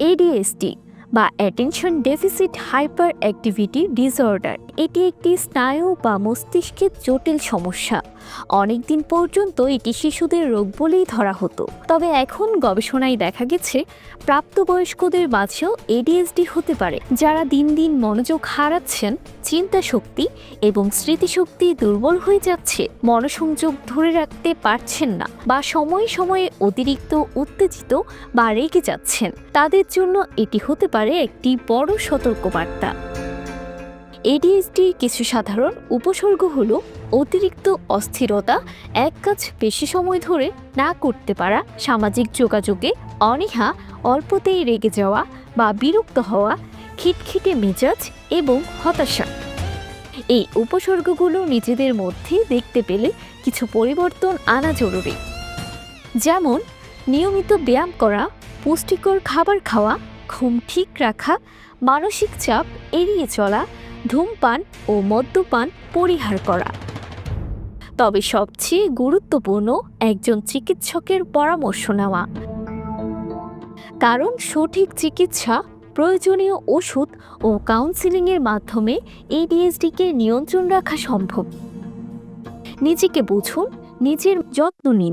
ADSD বা attention deficit hyper activity disorder এটি একটি স্নায়ু বা মস্তিষ্কের জটিল সমস্যা। অনেকদিন পর্যন্ত এটি শিশুদের রোগ বলেই ধরা হতো। তবে এখন গবেষণায় দেখা গেছে, প্রাপ্তবয়স্কদের মাঝেও এডিএসডি হতে পারে, যারা দিন দিন মনোযোগ হারাচ্ছেন চিন্তা শক্তি এবং স্মৃতিশক্তি দুর্বল হয়ে যাচ্ছে, মনোসংযোগ ধরে রাখতে পারছেন না বা সময়ে সময়ে অতিরিক্ত উত্তেজিত বা রেগে যাচ্ছেন। তাদের জন্য এটি হতে পারে একটি বড় সতর্কবার্তা। এডিএসডির কিছু সাধারণ উপসর্গ হল অতিরিক্ত অস্থিরতা, এক কাজ বেশি সময় ধরে না করতে পারা, সামাজিক যোগাযোগে অনীহা, অল্পতেই রেগে যাওয়া বা বিরক্ত হওয়া, খিটখিটে মেজাজ এবং হতাশা। এই উপসর্গগুলো নিজেদের মধ্যে দেখতে পেলে কিছু পরিবর্তন আনা জরুরি। যেমন, নিয়মিত ব্যায়াম করা, পুষ্টিকর খাবার খাওয়া, ঘুম ঠিক রাখা, মানসিক চাপ এড়িয়ে চলা, ধূমপান ও মদ্যপান পরিহার করা। তবে সবচেয়ে গুরুত্বপূর্ণ একজন চিকিৎসকের পরামর্শ নেওয়া। কারণ সঠিক চিকিৎসা, প্রয়োজনীয় ওষুধ ও কাউন্সিলিংয়ের মাধ্যমে এডিএসডিকে নিয়ন্ত্রণ রাখা সম্ভব। নিজেকে বুঝুন, নিজের যত্ন নিন।